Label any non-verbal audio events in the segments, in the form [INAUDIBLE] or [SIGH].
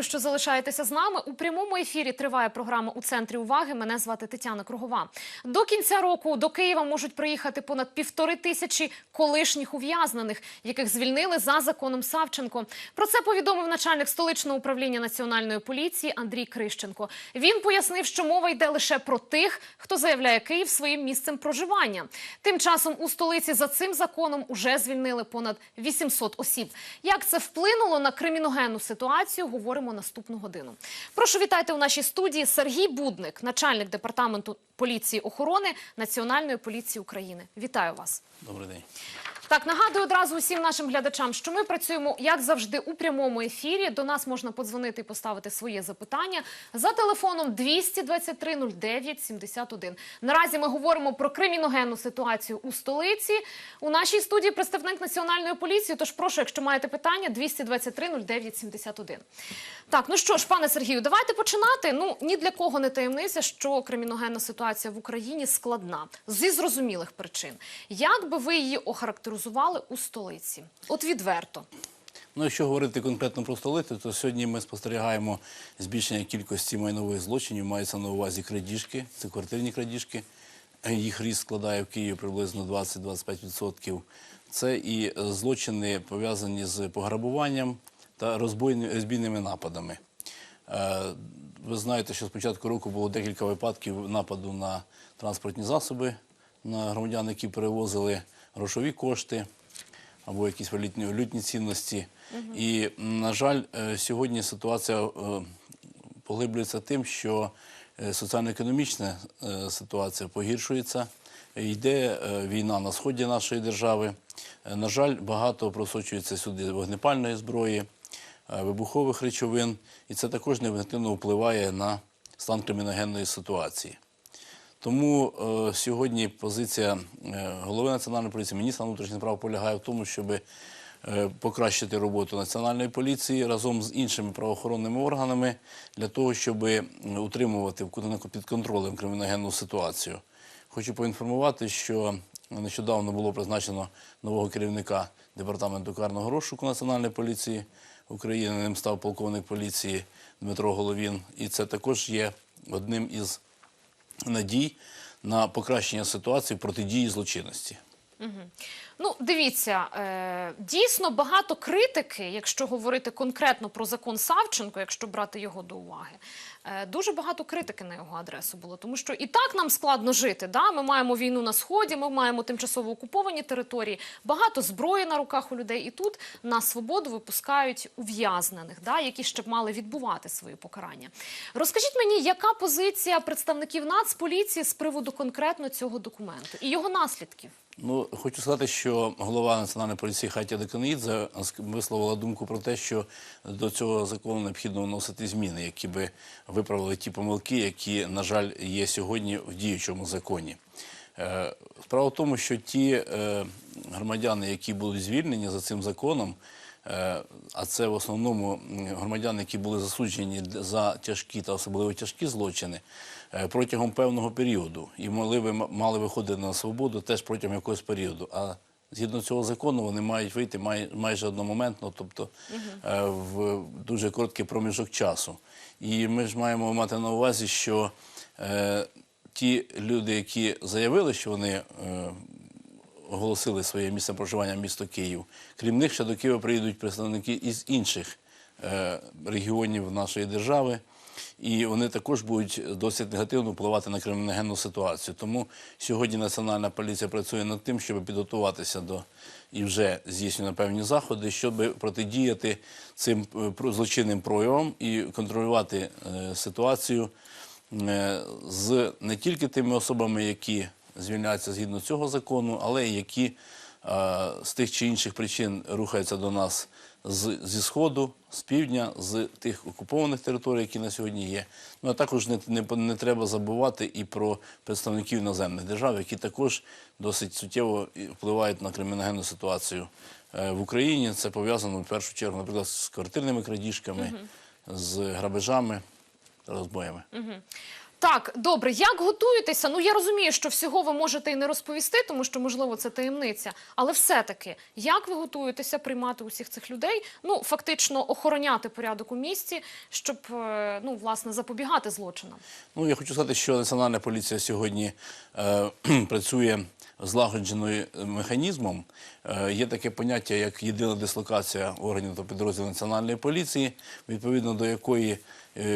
Дякую, що залишаєтеся з нами. У прямому ефірі триває програма у центрі уваги. Мене звати Тетяна Кругова. До кінця року до Києва можуть приїхати понад півтори тисячі колишніх ув'язнених, яких звільнили за законом Савченко. Про це повідомив начальник столичного управління національної поліції Андрій Крищенко. Він пояснив, що мова йде лише про тих, хто заявляє Київ своїм місцем проживання. Тим часом у столиці за цим законом уже звільнили понад 800 осіб. Як це вплинуло на криміногенну ситуацію? Говоримо наступну годину. Прошу вітати у нашій студії Сергій Будник, начальник департаменту поліції охорони Національної поліції України. Вітаю вас. Добрий день. Так, нагадую одразу усім нашим глядачам, що ми працюємо як завжди у прямому ефірі. До нас можна подзвонити і поставити своє запитання за телефоном 223 09 71. Наразі ми говоримо про криміногенну ситуацію у столиці. У нашій студії представник національної поліції. Тож прошу, якщо маєте питання, 223 09 71. Так, ну що ж, пане Сергію, давайте починати. Ну ні для кого не таємниця, що криміногенна ситуація в Україні складна зі зрозумілих причин. Як би ви її охарактеризували у столиці? От відверто. Ну, якщо говорити конкретно про столицю, то сьогодні ми спостерігаємо збільшення кількості майнових злочинів. Мається на увазі крадіжки, це квартирні крадіжки. Їх ріст складає в Києві приблизно 20-25%. Це і злочини пов'язані з пограбуванням та розбійними нападами. Е, Ви знаєте, що з початку року було декілька випадків нападу на транспортні засоби на громадян, які перевозили грошові кошти або якісь валютні, валютні цінності. І, на жаль, е, сьогодні ситуація е, поглиблюється тим, що е, соціально-економічна ситуація погіршується. Йде війна на сході нашої держави. На жаль, багато просочується сюди вогнепальної зброї, вибухових речовин, і це також негативно впливає на стан криміногенної ситуації. Тому е, сьогодні позиція е, голови національної поліції, міністра внутрішніх справ полягає в тому, щоб е, покращити роботу національної поліції разом з іншими правоохоронними органами для того, щоб утримувати в- під контролем криміногенну ситуацію. Хочу поінформувати, що нещодавно було призначено нового керівника департаменту карного розшуку Національної поліції України. Ним став полковник поліції Дмитро Головін. І це також є одним із надій на покращення ситуації протидії злочинності. Ну, дивіться, е, дійсно багато критики, якщо говорити конкретно про закон Савченко, якщо брати його до уваги, е, дуже багато критики на його адресу було. Тому що і так нам складно жити. Да? Ми маємо війну на сході, ми маємо тимчасово окуповані території, багато зброї на руках у людей. І тут на свободу випускають ув'язнених, да? які ще б мали відбувати свої покарання. Розкажіть мені, яка позиція представників Нацполіції з приводу конкретно цього документу і його наслідків? Ну, хочу сказати, що голова національної поліції Хатя Деканаїдзе висловила думку про те, що до цього закону необхідно вносити зміни, які би виправили ті помилки, які, на жаль, є сьогодні в діючому законі. Е, Справа в тому, що ті е, громадяни, які будуть звільнені за цим законом, а це в основному громадяни, які були засуджені за тяжкі та особливо тяжкі злочини, е, протягом певного періоду і мали, ви- мали виходити на свободу теж протягом якогось періоду. А згідно цього закону вони мають вийти май, майже одномоментно, тобто е, в дуже короткий проміжок часу. І ми ж маємо мати на увазі, що е, ті люди, які заявили, що вони е, оголосили своє місце проживання місто Київ. Крім них, ще до Києва приїдуть представники із інших е, регіонів нашої держави. І вони також будуть досить негативно впливати на криміногенну ситуацію. Тому сьогодні Національна поліція працює над тим, щоб підготуватися до і вже здійснює певні заходи, щоб протидіяти цим е, злочинним проявам і контролювати е, ситуацію з не тільки тими особами, які звільняються згідно цього закону, але які з тих чи інших причин рухаються до нас з, зі сходу, з півдня, з тих окупованих територій, які на сьогодні є. Ну а також не, не, не треба забувати і про представників іноземних держав, які також досить суттєво впливають на криміногенну ситуацію е, в Україні. Це пов'язано в першу чергу, наприклад, з квартирними крадіжками, з грабежами розбоями. Так, добре, як готуєтеся? Ну я розумію, що всього ви можете і не розповісти, тому що можливо це таємниця. Але все-таки, як ви готуєтеся приймати усіх цих людей? Ну фактично охороняти порядок у місті, щоб е, ну власне запобігати злочинам. Ну, я хочу сказати, що Національна поліція сьогодні е, [CLEARS THROAT] працює злагодженою механізмом. Е, є таке поняття, як єдина дислокація органів та підрозділів Національної поліції, відповідно до якої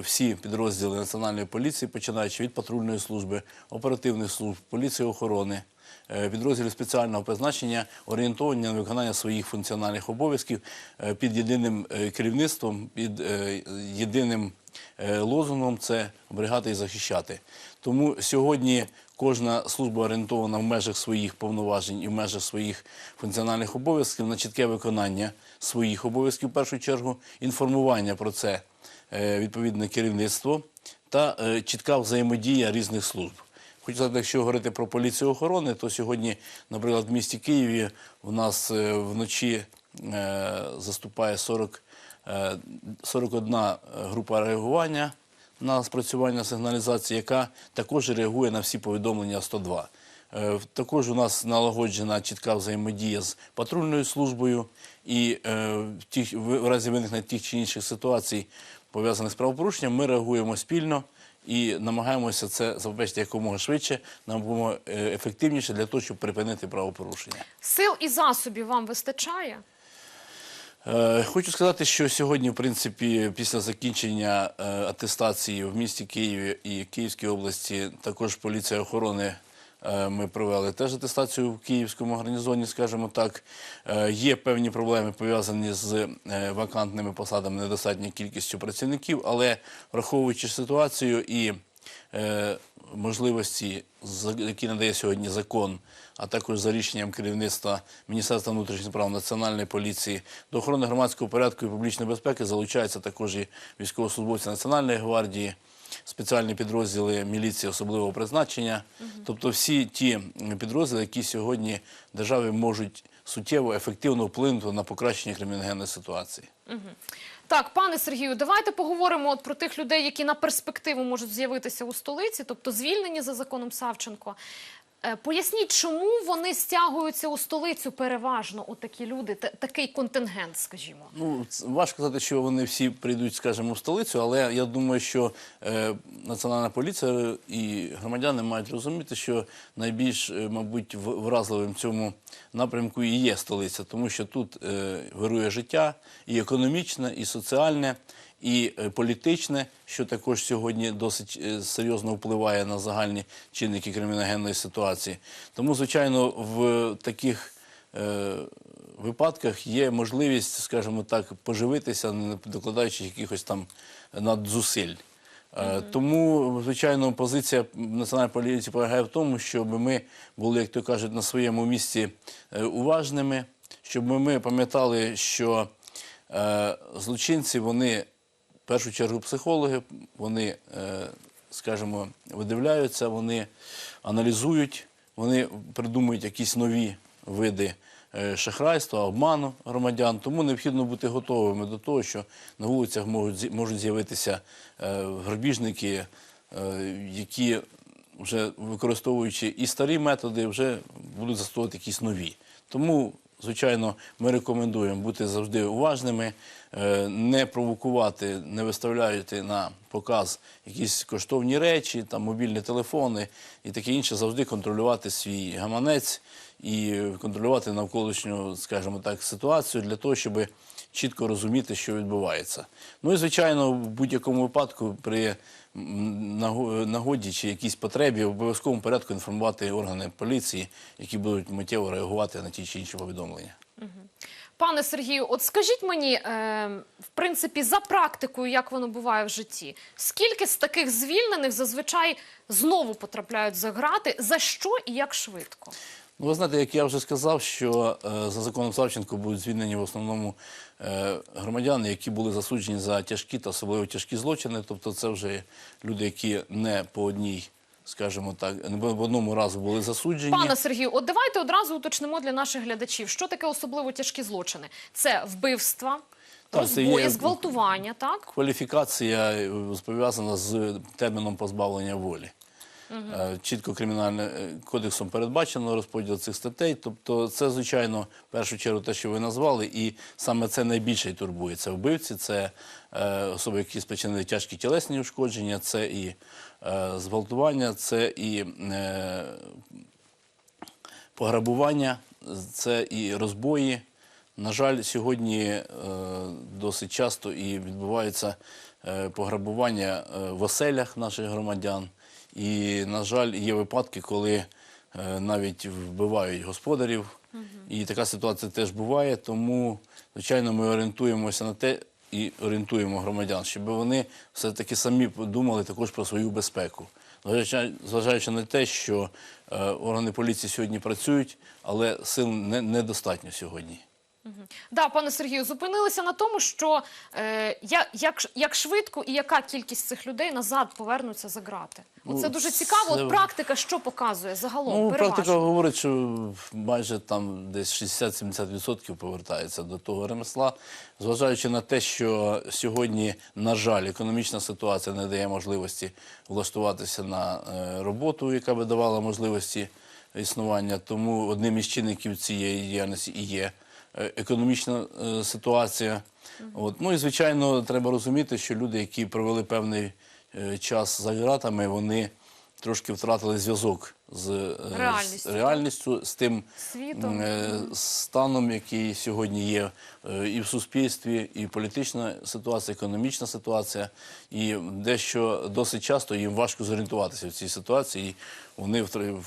всі підрозділи Національної поліції, починаючи від патрульної служби, оперативних служб, поліції охорони, е, підрозділів спеціального призначення орієнтовані на виконання своїх функціональних обов'язків е, під єдиним е, керівництвом, під е, єдиним е, лозунгом це оберігати і захищати. Тому сьогодні кожна служба орієнтована в межах своїх повноважень і в межах своїх функціональних обов'язків на чітке виконання своїх обов'язків в першу чергу, інформування про це е, відповідне керівництво та е, чітка взаємодія різних служб. Хочу сказати, якщо говорити про поліцію охорони, то сьогодні, наприклад, в місті Києві у нас е, вночі е, заступає 40, е, 41 група реагування на спрацювання сигналізації, яка також реагує на всі повідомлення 102. Е, Також у нас налагоджена чітка взаємодія з патрульною службою, і е, в, разі виникнення тих чи інших ситуацій, пов'язаних з правопорушенням, ми реагуємо спільно і намагаємося це забезпечити якомога швидше, якомога е, ефективніше для того, щоб припинити правопорушення. Сил і засобів вам вистачає? Е, Хочу сказати, що сьогодні, в принципі, після закінчення атестації в місті Києві і Київській області, також поліція охорони. Е, Ми провели теж атестацію в київському гарнізоні, скажімо так. Е, Є певні проблеми пов'язані з е, вакантними посадами, недостатньою кількістю працівників, але враховуючи ситуацію і можливості, які надає сьогодні закон, а також за рішенням керівництва Міністерства внутрішніх справ Національної поліції до охорони громадського порядку і публічної безпеки залучаються також і військовослужбовці Національної гвардії, спеціальні підрозділи міліції особливого призначення, тобто всі ті підрозділи, які сьогодні державі можуть суттєво ефективно вплинути на покращення криміногенної ситуації. Так, пане Сергію, давайте поговоримо от про тих людей, які на перспективу можуть з'явитися у столиці, тобто звільнені за законом Савченко. Е, Поясніть, чому вони стягуються у столицю переважно, от такі люди, та- такий контингент, скажімо. Ну, важко сказати, що вони всі прийдуть, скажімо, в столицю, але я думаю, що е, Національна поліція і громадяни мають розуміти, що найбільш, е, мабуть, вразливим цьому напрямку і є столиця, тому що тут е, вирує життя і економічне, і соціальне. І е, політичне, що також сьогодні досить е, серйозно впливає на загальні чинники криміногенної ситуації. Тому, звичайно, в таких е, випадках є можливість, скажімо так, поживитися, не докладаючи якихось там надзусиль. Тому, звичайно, позиція національної поліції полягає в тому, щоб ми були, як то кажуть, на своєму місці уважними, щоб ми пам'ятали, що злочинці вони першу чергу психологи, вони, е, скажімо, видивляються, вони аналізують, вони придумують якісь нові види е, шахрайства, обману громадян. Тому необхідно бути готовими до того, що на вулицях можуть, з'я- можуть з'явитися е, грабіжники, які вже використовуючи і старі методи, вже будуть застосовувати якісь нові. Тому, звичайно, ми рекомендуємо бути завжди уважними, е, не провокувати, не виставляти на показ якісь коштовні речі, там мобільні телефони і таке інше, завжди контролювати свій гаманець і контролювати навколишню, скажімо так, ситуацію для того, щоб чітко розуміти, що відбувається. Ну і звичайно, в будь-якому випадку при нагоді чи якійсь потребі в обов'язковому порядку інформувати органи поліції, які будуть миттєво реагувати на ті чи інші повідомлення. Пане Сергію, от скажіть мені, е, в принципі, за практикою, як воно буває в житті, скільки з таких звільнених зазвичай знову потрапляють за грати, за що і як швидко? Ну, ви знаєте, як я вже сказав, що е, за законом Савченко будуть звільнені в основному е, громадяни, які були засуджені за тяжкі та особливо тяжкі злочини. Тобто, це вже люди, які не по одній, скажімо так, не по одному разу були засуджені. Пане Сергію, от давайте одразу уточнимо для наших глядачів, що таке особливо тяжкі злочини. Це вбивства, Так, розбої, є- зґвалтування, так? Кваліфікація е, пов'язана з терміном позбавлення волі. Е, Чітко кримінальним е, кодексом передбачено розподіл цих статей. Тобто, це, звичайно, в першу чергу те, що ви назвали, і саме це найбільше й турбує. Це вбивці, це особи, які спричинили тяжкі тілесні ушкодження, це і е, зґвалтування, це і пограбування, це і розбої. На жаль, сьогодні досить часто і відбуваються пограбування в оселях наших громадян. І, на жаль, є випадки, коли е, навіть вбивають господарів. І така ситуація теж буває. Тому, звичайно, ми орієнтуємося на те і орієнтуємо громадян, щоб вони все-таки самі подумали також про свою безпеку. Зважаючи- на те, що е, органи поліції сьогодні працюють, але сил не- недостатньо сьогодні. Да, пане Сергію, зупинилися на тому, що е, я- як, ш- як швидко і яка кількість цих людей назад повернуться за грати. Ну, Це дуже цікаво. це- От практика що показує загалом? Ну, переважно? практика говорить, що майже там десь 60-70% повертається до того ремесла, зважаючи на те, що сьогодні, на жаль, економічна ситуація не дає можливості влаштуватися на е, роботу, яка би давала можливості існування. Тому одним із чинників цієї діяльності і є економічна е, ситуація. От. Ну і звичайно, треба розуміти, що люди, які провели певний е, час за ґратами, вони трошки втратили зв'язок з е, Реальністю, з реальністю, з тим Світом. е, станом, який сьогодні є е, і в суспільстві, і політична ситуація, економічна ситуація. І дещо досить часто їм важко зорієнтуватися в цій ситуації. І вони втра-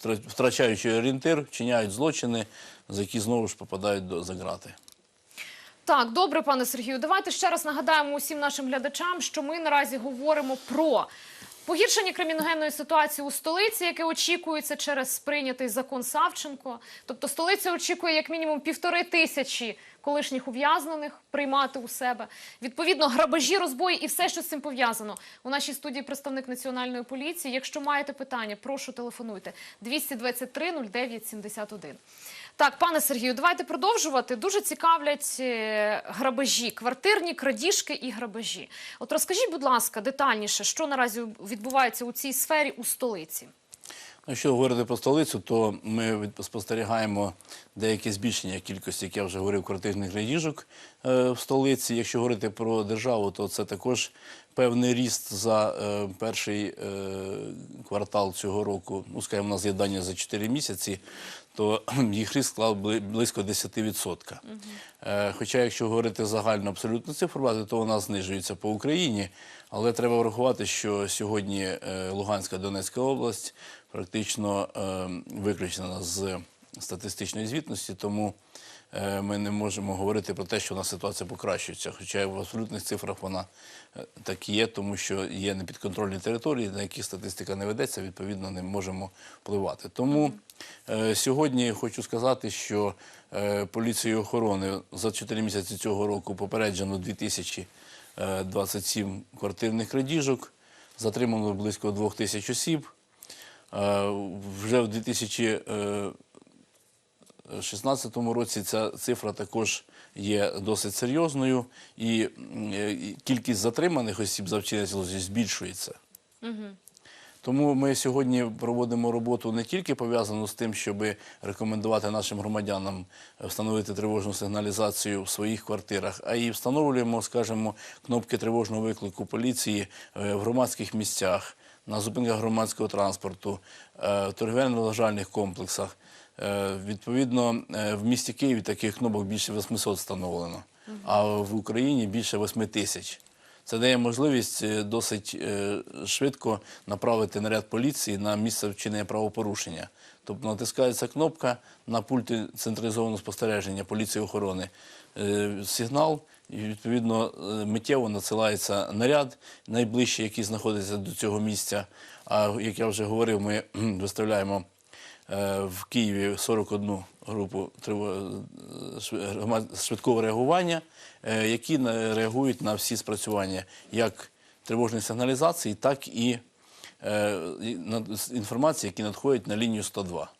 втра- втрачаючи орієнтир, вчиняють злочини, за які знову ж попадають до за грати. Так, добре, пане Сергію. Давайте ще раз нагадаємо усім нашим глядачам, що ми наразі говоримо про погіршення криміногенної ситуації у столиці, яке очікується через прийнятий закон Савченко. Тобто столиця очікує як мінімум півтори тисячі колишніх ув'язнених приймати у себе. Відповідно, грабежі, розбої і все, що з цим пов'язано. У нашій студії представник національної поліції. Якщо маєте питання, прошу телефонуйте 223 09 71. Так, пане Сергію, давайте продовжувати. Дуже цікавлять е, грабежі, квартирні крадіжки і грабежі. От розкажіть, будь ласка, детальніше, що наразі відбувається у цій сфері у столиці. Ну, Якщо говорити про столицю, то ми спостерігаємо деяке збільшення кількості, як я вже говорив, квартирних крадіжок е, в столиці. Якщо говорити про державу, то це також певний ріст за е, перший е, квартал цього року. Ну, скажімо, є дані за 4 місяці, то [CLEARS THROAT] їх ріст склав близько 10%. Е, Хоча, якщо говорити загально абсолютно цифрувати, то вона знижується по Україні. Але треба врахувати, що сьогодні е, Луганська Донецька область практично е, виключена з статистичної звітності, тому ми не можемо говорити про те, що у нас ситуація покращується. Хоча в абсолютних цифрах вона е, так і є, тому що є непідконтрольні території, на які статистика не ведеться, відповідно, не можемо впливати. Тому е, сьогодні хочу сказати, що е, поліцією охорони за 4 місяці цього року попереджено 2000 е, 27 квартирних крадіжок, затримано близько 2 тисяч осіб. Е, Вже в 2016 році ця цифра також є досить серйозною, і е, і кількість затриманих осіб за вчинення злочинів збільшується. Тому ми сьогодні проводимо роботу не тільки пов'язану з тим, щоб рекомендувати нашим громадянам встановити тривожну сигналізацію в своїх квартирах, а й встановлюємо, скажімо, кнопки тривожного виклику поліції е, в громадських місцях, на зупинках громадського транспорту, е, в торгівельно-розважальних комплексах. Е, Відповідно, е, в місті Києві таких кнопок більше 800 встановлено, а в Україні більше 8 тисяч. Це дає можливість е, досить швидко направити наряд поліції на місце вчинення правопорушення. Тобто натискається кнопка на пульті централізованого спостереження поліції охорони, сигнал, і відповідно миттєво надсилається наряд найближчий, який знаходиться до цього місця. А як я вже говорив, ми виставляємо в Києві 41 групу е, громад- швидкого реагування, е, які реагують на всі спрацювання як тривожної сигналізації, так і е, інформації, які надходять на лінію 102.